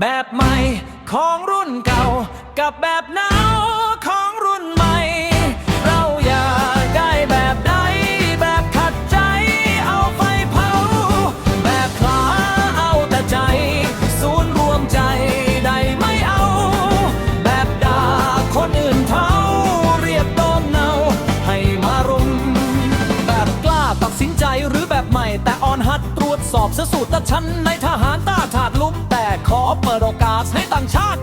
แบบใหม่ของรุ่นเก่า กับแบบหนาวของรุ่นใหม่ เราอยากได้แบบใดแบบขัดใจเอาไฟเผา แบบคลาเอาแต่ใจ ศูนย์รวมใจได้ไม่เอา แบบด่าคนอื่นเท่าเรียกโดมเนาให้มารุม แบบกล้าตัดสินใจหรือแบบใหม่ แต่อ่อนหัดตรวจสอบสสูตรชั้นในทหารต ขอเปิดโอกาสให้ต่างชาติ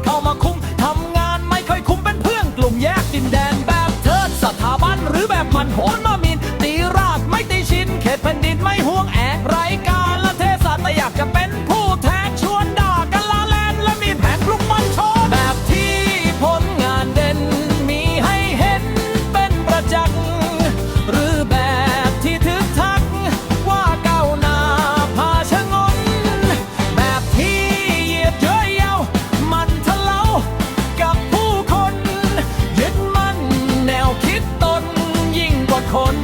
คน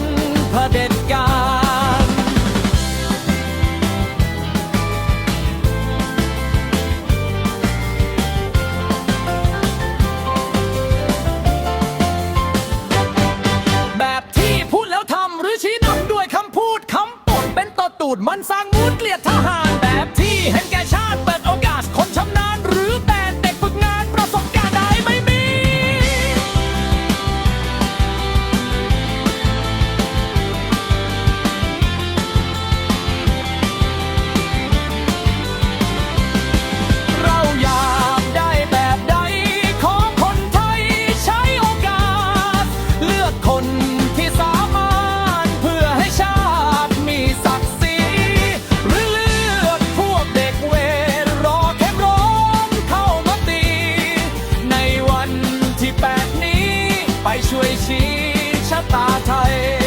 เผด็จการแบบที่พูดแล้วทำหรือชี้นำด้วยคำพูดคำปดเป็นต่อตูดมันสร้างมุดเลียดทหารแบบที่เห็นแก ช่วยชี้ชะตาไทย